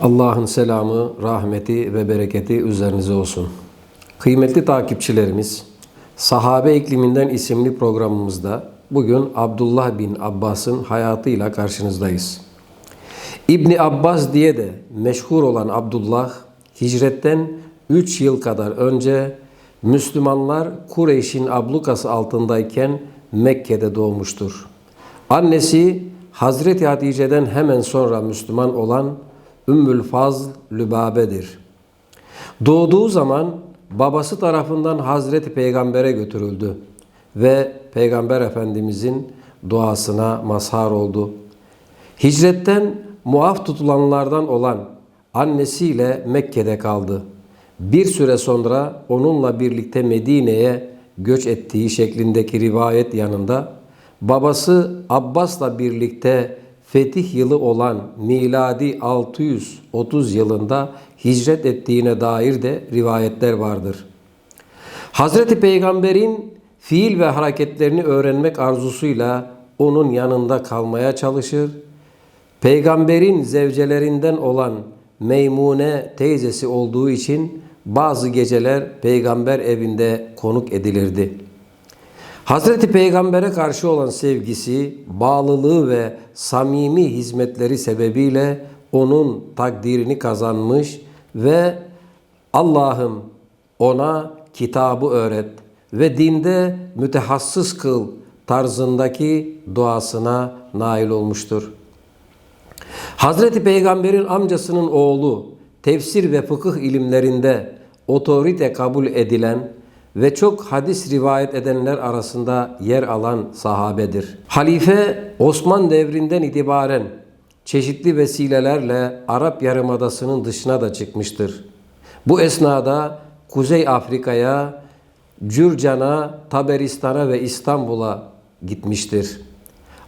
Allah'ın selamı, rahmeti ve bereketi üzerinize olsun. Kıymetli takipçilerimiz, Sahabe İkliminden isimli programımızda bugün Abdullah bin Abbas'ın hayatıyla karşınızdayız. İbni Abbas diye de meşhur olan Abdullah, hicretten 3 yıl kadar önce Müslümanlar Kureyş'in ablukası altındayken Mekke'de doğmuştur. Annesi Hazreti Hatice'den hemen sonra Müslüman olan Ümmül Fazl Lübabe'dir. Doğduğu zaman babası tarafından Hazreti Peygamber'e götürüldü ve Peygamber Efendimizin duasına mazhar oldu. Hicretten muaf tutulanlardan olan annesiyle Mekke'de kaldı. Bir süre sonra onunla birlikte Medine'ye göç ettiği şeklindeki rivayet yanında babası Abbas'la birlikte fetih yılı olan miladi 630 yılında hicret ettiğine dair de rivayetler vardır. Hazreti Peygamber'in fiil ve hareketlerini öğrenmek arzusuyla onun yanında kalmaya çalışır. Peygamberin zevcelerinden olan Meymune teyzesi olduğu için bazı geceler peygamber evinde konuk edilirdi. Hazreti Peygamber'e karşı olan sevgisi, bağlılığı ve samimi hizmetleri sebebiyle onun takdirini kazanmış ve Allah'ım ona kitabı öğret ve dinde mütehassıs kıl tarzındaki duasına nail olmuştur. Hazreti Peygamber'in amcasının oğlu tefsir ve fıkıh ilimlerinde otorite kabul edilen ve çok hadis rivayet edenler arasında yer alan sahabedir. Halife Osman devrinden itibaren çeşitli vesilelerle Arap Yarımadası'nın dışına da çıkmıştır. Bu esnada Kuzey Afrika'ya, Cürcan'a, Taberistan'a ve İstanbul'a gitmiştir.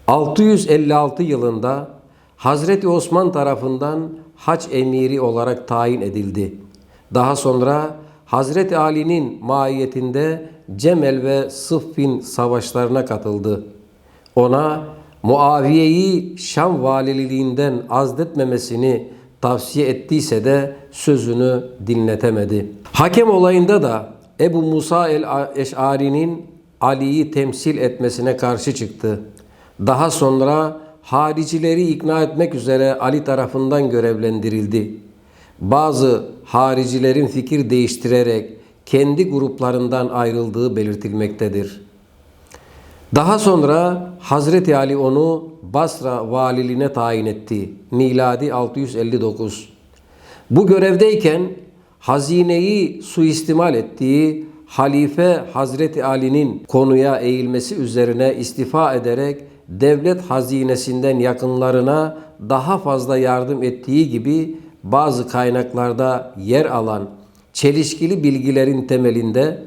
656 yılında Hazreti Osman tarafından haç emiri olarak tayin edildi. Daha sonra Hazreti Ali'nin maiyetinde Cemel ve Sıffin savaşlarına katıldı. Ona Muaviye'yi Şam valiliğinden azletmemesini tavsiye ettiyse de sözünü dinletemedi. Hakem olayında da Ebu Musa el-Eş'ari'nin Ali'yi temsil etmesine karşı çıktı. Daha sonra haricileri ikna etmek üzere Ali tarafından görevlendirildi. Bazı haricilerin fikir değiştirerek kendi gruplarından ayrıldığı belirtilmektedir. Daha sonra Hazreti Ali onu Basra valiliğine tayin etti. Miladi 659. Bu görevdeyken hazineyi suistimal ettiği Halife Hazreti Ali'nin konuya eğilmesi üzerine istifa ederek devlet hazinesinden yakınlarına daha fazla yardım ettiği gibi bazı kaynaklarda yer alan çelişkili bilgilerin temelinde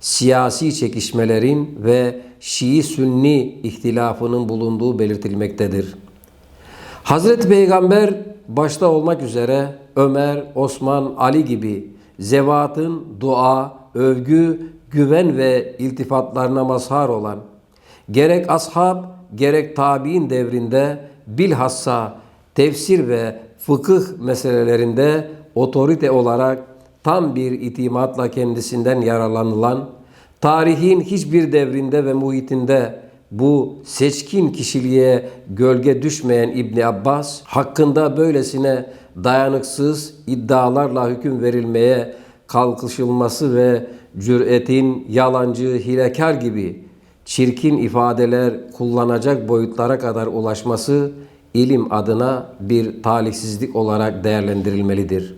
siyasi çekişmelerin ve Şii-Sünni ihtilafının bulunduğu belirtilmektedir. Hazreti Peygamber başta olmak üzere Ömer, Osman, Ali gibi zevatın dua, övgü, güven ve iltifatlarına mazhar olan gerek ashab gerek tabi'in devrinde bilhassa tefsir ve fıkıh meselelerinde otorite olarak tam bir itimatla kendisinden yararlanılan, tarihin hiçbir devrinde ve muhitinde bu seçkin kişiliğe gölge düşmeyen İbni Abbas hakkında böylesine dayanıksız iddialarla hüküm verilmeye kalkışılması ve cüretin yalancı, hilekar gibi çirkin ifadeler kullanacak boyutlara kadar ulaşması ilim adına bir talihsizlik olarak değerlendirilmelidir.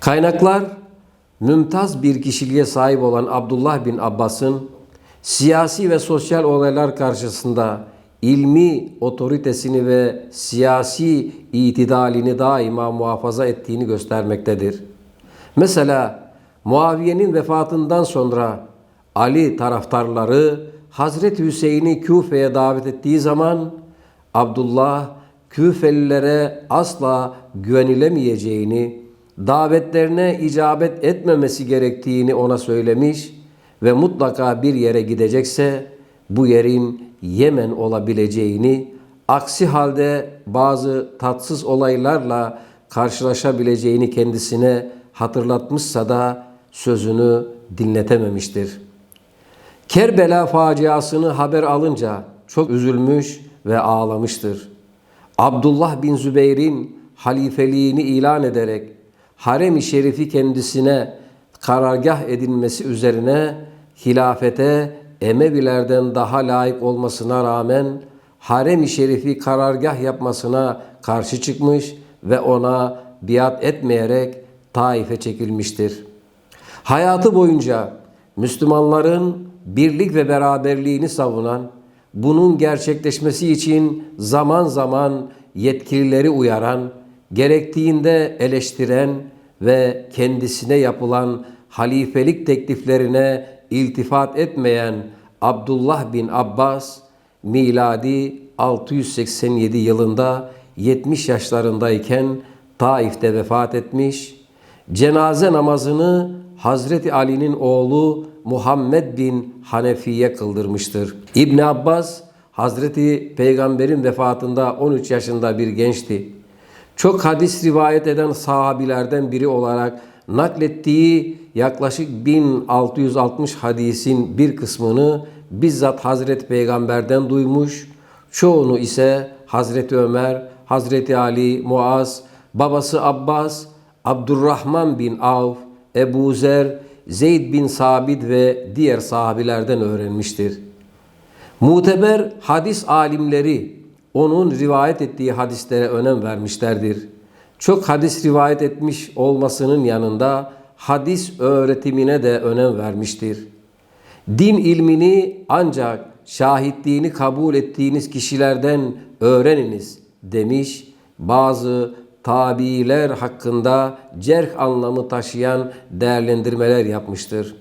Kaynaklar mümtaz bir kişiliğe sahip olan Abdullah bin Abbas'ın siyasi ve sosyal olaylar karşısında ilmi otoritesini ve siyasi itidalini daima muhafaza ettiğini göstermektedir. Mesela Muaviye'nin vefatından sonra Ali taraftarları Hazreti Hüseyin'i Küfe'ye davet ettiği zaman Abdullah Küfelilere asla güvenilemeyeceğini, davetlerine icabet etmemesi gerektiğini ona söylemiş ve mutlaka bir yere gidecekse bu yerin Yemen olabileceğini, aksi halde bazı tatsız olaylarla karşılaşabileceğini kendisine hatırlatmışsa da sözünü dinletememiştir. Kerbela faciasını haber alınca çok üzülmüş ve ağlamıştır. Abdullah bin Zübeyir'in halifeliğini ilan ederek harem-i şerifi kendisine karargah edilmesi üzerine hilafete Emevilerden daha layık olmasına rağmen harem-i şerifi karargah yapmasına karşı çıkmış ve ona biat etmeyerek Taif'e çekilmiştir. Hayatı boyunca Müslümanların birlik ve beraberliğini savunan, bunun gerçekleşmesi için zaman zaman yetkilileri uyaran, gerektiğinde eleştiren ve kendisine yapılan halifelik tekliflerine iltifat etmeyen Abdullah bin Abbas miladi 687 yılında 70 yaşlarındayken Taif'te vefat etmiş. Cenaze namazını Hazreti Ali'nin oğlu Muhammed bin Hanefi'ye kıldırmıştır. İbn Abbas Hazreti Peygamber'in vefatında 13 yaşında bir gençti. Çok hadis rivayet eden sahabilerden biri olarak naklettiği yaklaşık 1660 hadisin bir kısmını bizzat Hazreti Peygamber'den duymuş, çoğunu ise Hazreti Ömer, Hazreti Ali, Muaz, babası Abbas, Abdurrahman bin Avf, Ebu Zer, Zeyd bin Sabit ve diğer sahabilerden öğrenmiştir. Muteber hadis alimleri onun rivayet ettiği hadislere önem vermişlerdir. Çok hadis rivayet etmiş olmasının yanında hadis öğretimine de önem vermiştir. Din ilmini ancak şahitliğini kabul ettiğiniz kişilerden öğreniniz demiş. Bazı tabiiler hakkında cerh anlamı taşıyan değerlendirmeler yapmıştır.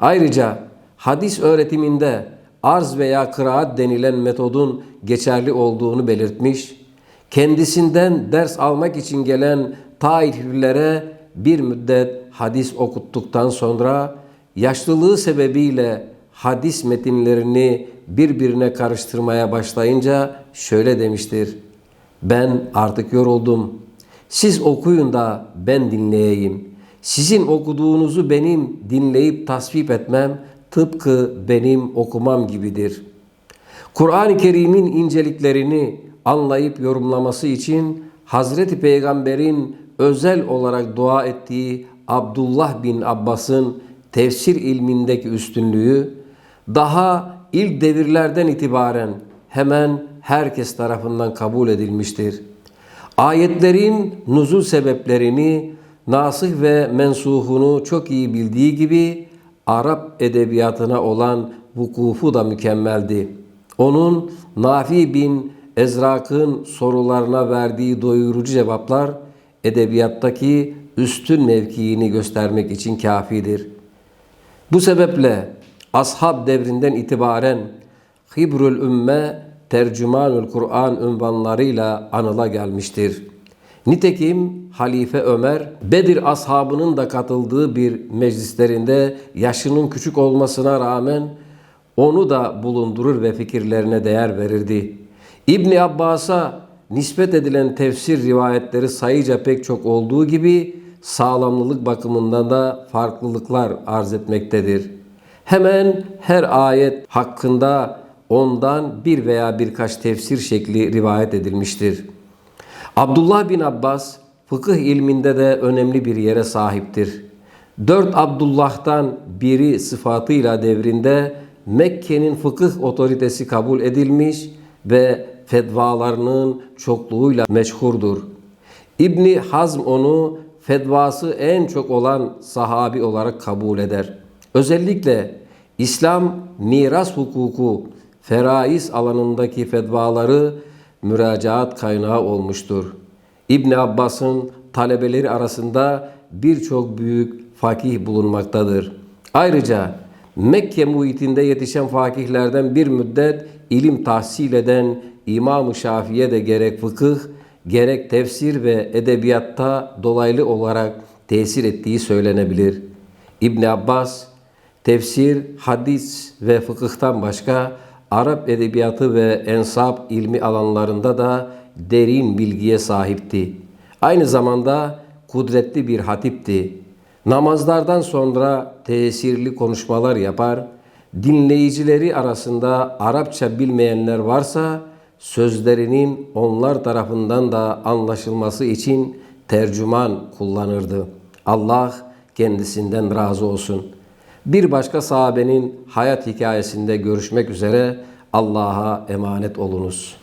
Ayrıca hadis öğretiminde arz veya kıraat denilen metodun geçerli olduğunu belirtmiş. Kendisinden ders almak için gelen taiflilere bir müddet hadis okuttuktan sonra yaşlılığı sebebiyle hadis metinlerini birbirine karıştırmaya başlayınca şöyle demiştir. Ben artık yoruldum. Siz okuyun da ben dinleyeyim. Sizin okuduğunuzu benim dinleyip tasvip etmem tıpkı benim okumam gibidir. Kur'an-ı Kerim'in inceliklerini anlayıp yorumlaması için Hazreti Peygamber'in özel olarak dua ettiği Abdullah bin Abbas'ın tefsir ilmindeki üstünlüğü daha ilk devirlerden itibaren hemen herkes tarafından kabul edilmiştir. Ayetlerin nuzul sebeplerini, nasih ve mensuhunu çok iyi bildiği gibi Arap edebiyatına olan vukufu da mükemmeldi. Onun Nafi bin Ezrak'ın sorularına verdiği doyurucu cevaplar edebiyattaki üstün mevkiini göstermek için kafidir. Bu sebeple ashab devrinden itibaren Hibrül Ümme Tercümanül Kur'an ünvanlarıyla anıla gelmiştir. Nitekim Halife Ömer, Bedir ashabının da katıldığı bir meclislerinde yaşının küçük olmasına rağmen onu da bulundurur ve fikirlerine değer verirdi. İbni Abbas'a nispet edilen tefsir rivayetleri sayıca pek çok olduğu gibi sağlamlılık bakımından da farklılıklar arz etmektedir. Hemen her ayet hakkında ondan bir veya birkaç tefsir şekli rivayet edilmiştir. Abdullah bin Abbas fıkıh ilminde de önemli bir yere sahiptir. Dört Abdullah'tan biri sıfatıyla devrinde Mekke'nin fıkıh otoritesi kabul edilmiş ve fedvalarının çokluğuyla meşhurdur. İbni Hazm onu fedvası en çok olan sahabi olarak kabul eder. Özellikle İslam miras hukuku, feraiz alanındaki fedvaları müracaat kaynağı olmuştur. İbn Abbas'ın talebeleri arasında birçok büyük fakih bulunmaktadır. Ayrıca Mekke muhitinde yetişen fakihlerden bir müddet ilim tahsil eden İmam-ı Şafii'ye de gerek fıkıh, gerek tefsir ve edebiyatta dolaylı olarak tesir ettiği söylenebilir. İbn Abbas, tefsir, hadis ve fıkıhtan başka Arap edebiyatı ve ensap ilmi alanlarında da derin bilgiye sahipti. Aynı zamanda kudretli bir hatipti. Namazlardan sonra tesirli konuşmalar yapar. Dinleyicileri arasında Arapça bilmeyenler varsa sözlerinin onlar tarafından da anlaşılması için tercüman kullanırdı. Allah kendisinden razı olsun. Bir başka sahabenin hayat hikayesinde görüşmek üzere Allah'a emanet olunuz.